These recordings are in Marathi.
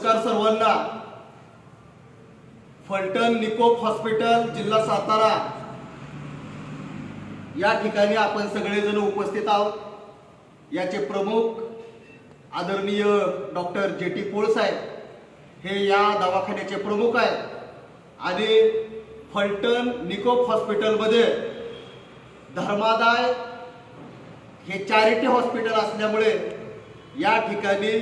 नमस्कार सर्वांना फलटण निकोप हॉस्पिटल जिल्हा सातारा. या ठिकाणी आपण सगळेजण उपस्थित आहोत. याचे प्रमुख आदरणीय डॉक्टर जे टी पोळसाहेब हे या दवाखान्याचे प्रमुख आहेत. आणि फलटण निकोप हॉस्पिटलमध्ये धर्मादाय हे चॅरिटी हॉस्पिटल असल्यामुळे या ठिकाणी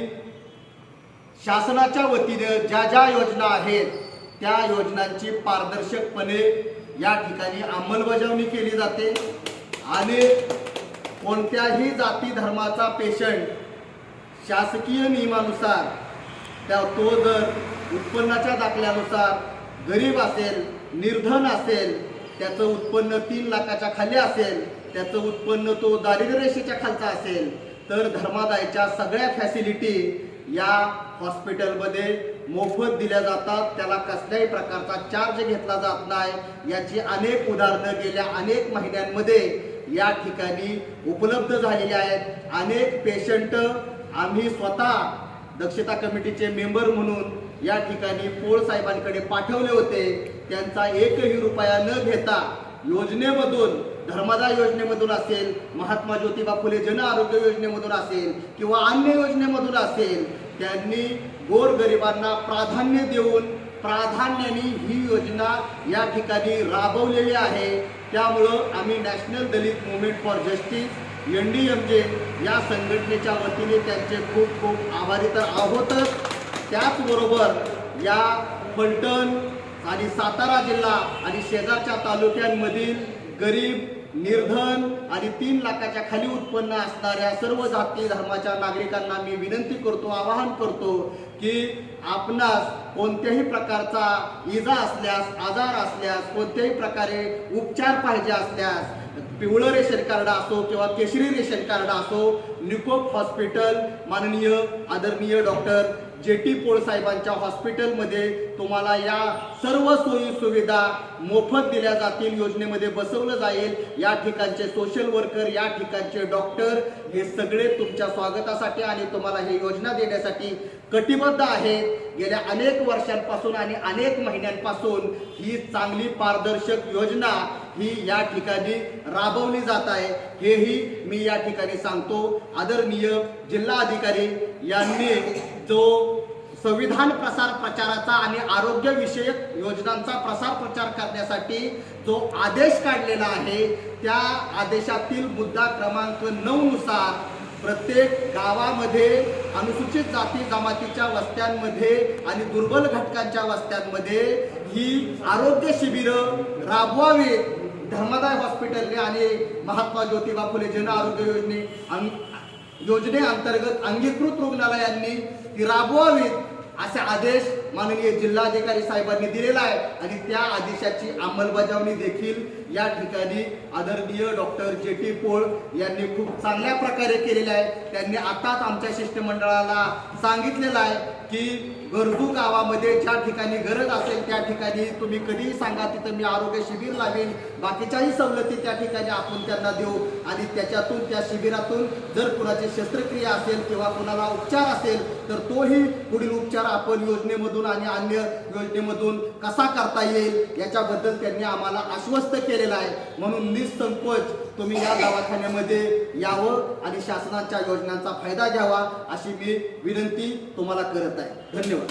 शासनाच्या वतीने ज्या ज्या योजना आहेत त्या योजनांची पारदर्शकपणे या ठिकाणी अंमलबजावणी केली जाते. आणि कोणत्याही जाती धर्माचा पेशंट शासकीय नियमानुसार त्या तो जर उत्पन्नाच्या दाखल्यानुसार गरीब असेल निर्धन असेल त्याचं उत्पन्न तीन लाखाच्या खाली असेल त्याचं उत्पन्न तो दारिद्र्य रेषेच्या खालचा असेल तर धर्मादायच्या सगळ्या फॅसिलिटी या हॉस्पिटलमध्ये मोफत दिल्या जातात. त्याला कसल्याही प्रकारचा चार्ज घेतला जात नाही. याची अनेक उदाहरणं गेल्या अनेक महिन्यांमध्ये या ठिकाणी उपलब्ध झालेली आहेत. अनेक पेशंट आम्ही स्वतः दक्षता कमिटीचे मेंबर म्हणून या ठिकाणी पोळ साहेबांकडे पाठवले होते. त्यांचा एकही रुपया न घेता योजनेमधून धर्मदाय योजनेमधून असेल महात्मा ज्योतिबा फुले जन आरोग्य योजनेमधून असेल किंवा अन्य योजनेमधून असेल त्यांनी गोरगरिबांना प्राधान्य देऊन प्राधान्याने ही योजना या ठिकाणी राबवलेली आहे. त्यामुळं आम्ही national Dalit movement for justice N D M J या संघटनेच्या वतीने त्यांचे खूप खूप आभारी तर आहोतच. त्याचबरोबर या फलटण आणि सातारा जिल्हा आणि शेजारच्या तालुक्यांमधील गरीब निर्धन आणि तीन लाखाच्या खाली उत्पन्न असणाऱ्या सर्व जाती धर्माच्या नागरिकांना मी विनंती करतो आवाहन करतो की आपणास कोणत्याही प्रकारचा इजा असल्यास आजार असल्यास कोणत्याही प्रकारे उपचार पाहिजे असल्यास पिवळं रेशन कार्ड असो किंवा केशरी रेशन कार्ड असो निकोप हॉस्पिटल माननीय आदरणीय डॉक्टर जे टी पोळ साहेबांच्या हॉस्पिटलमध्ये तुम्हाला या सर्व सोयी सुविधा मोफत दिल्या जातील योजनेमध्ये बसवलं जाईल. या ठिकाणचे सोशल वर्कर या ठिकाणचे डॉक्टर हे सगळे तुमच्या स्वागतासाठी आणि तुम्हाला ही योजना देण्यासाठी कटिबद्ध आहेत. गेल्या अनेक वर्षांपासून आणि अनेक महिन्यांपासून ही चांगली पारदर्शक योजना ही या ठिकाणी राबवली जात आहे. हेही मी या ठिकाणी सांगतो. आदरणीय जिल्हा अधिकारी यांनी जो संविधान प्रसार प्रचाराचा आणि आरोग्यविषयक योजनांचा प्रसार प्रचार करण्यासाठी जो आदेश काढलेला आहे त्या आदेशातील मुद्दा क्रमांक नऊनुसार प्रत्येक गावामध्ये अनुसूचित जाती जमातीच्या वस्त्यांमध्ये आणि दुर्बल घटकांच्या वस्त्यांमध्ये ही आरोग्य शिबिरं राबवावीत. धर्मदाय हॉस्पिटलने आणि महात्मा ज्योतिबा फुले जन आरोग्य योजने अंग- योजनेअंतर्गत अंगीकृत रुग्णालयांनी ती राबवावीत असे आदेश माननीय जिल्हाधिकारी साहेबांनी दिलेला आहे आणि त्या आदेशाची अंमलबजावणी देखील या ठिकाणी आदरणीय डॉक्टर जे टी पोळ यांनी खूप चांगल्या प्रकारे केलेले आहे. त्यांनी आताच आमच्या शिष्टमंडळाला सांगितलेलं आहे की गरजू गावामध्ये ज्या ठिकाणी गरज असेल त्या ठिकाणी तुम्ही कधीही सांगा तिथं मी आरोग्य शिबिर लावेन. बाकीच्याही सवलती त्या ठिकाणी आपण त्यांना देऊ. आणि त्याच्यातून त्या शिबिरातून जर कुणाची शस्त्रक्रिया असेल किंवा कुणाला उपचार असेल तर तोही पुढील उपचार आपण योजनेमधून आणि अन्य योजनेमधून कसा करता येईल याच्याबद्दल त्यांनी आम्हाला आश्वस्त केलेलं आहे. म्हणून निसंकोच तुम्ही या दवाखान्यामध्ये यावं आणि शासनाच्या योजनांचा फायदा घ्यावा अशी मी विनंती तुम्हाला करत आहे. धन्यवाद.